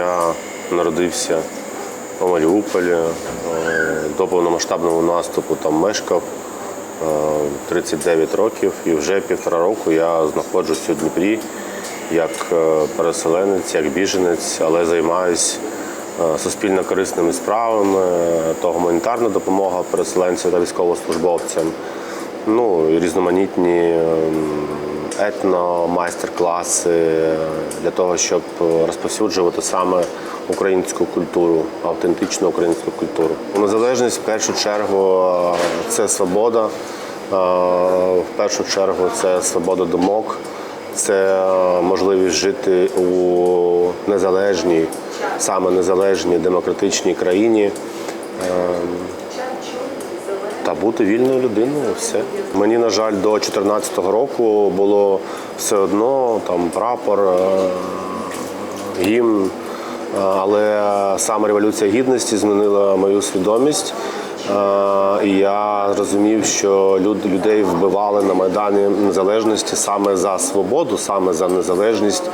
Я народився у Маріуполі. Е, До повномасштабного наступу там мешкав е, 39 років і вже півтора року я знаходжусь у Дніпрі як е, переселенець, як біженець, але займаюся суспільно корисними справами, то гуманітарна допомога переселенцям та військовослужбовцям. Ну, і різноманітні ем, етно, майстер-класи для того, щоб розповсюджувати саме українську культуру, автентичну українську культуру. Незалежність в першу чергу це свобода, в першу чергу це свобода думок, це можливість жити у незалежній, саме незалежній демократичній країні. Та бути вільною людиною, все. Мені, на жаль, до 2014 року було все одно там прапор, е, гімн. Е, Але саме революція гідності змінила мою свідомість. Е, І я зрозумів, що люд- людей вбивали на Майдані Незалежності саме за свободу, саме за незалежність,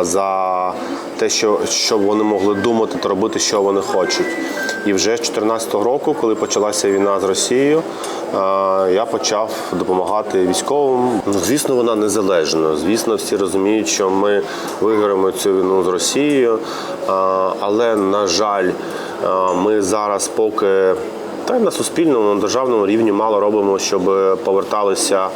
за те, що, щоб вони могли думати та робити, що вони хочуть. І вже з 2014 року, коли почалася війна з Росією, е, я почав допомагати військовим. Ну, звісно, вона незалежна. Звісно, всі розуміють, що ми виграємо цю війну з Росією. Е, Але, на жаль, е, ми зараз поки та й на суспільному, на державному рівні мало робимо, щоб поверталися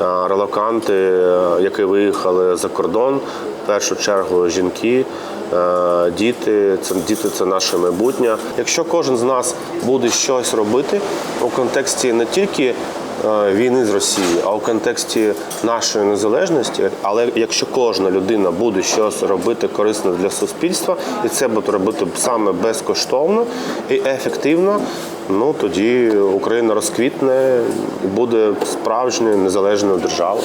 е, релоканти, е, які виїхали за кордон. В першу чергу жінки, е, діти. Це діти це наше майбутнє. Якщо кожен з нас буде щось робити у контексті не тільки війни з Росією, а у контексті нашої незалежності. Але якщо кожна людина буде щось робити корисне для суспільства, і це буде робити саме безкоштовно і ефективно, ну тоді Україна розквітне і буде справжньою незалежною державою.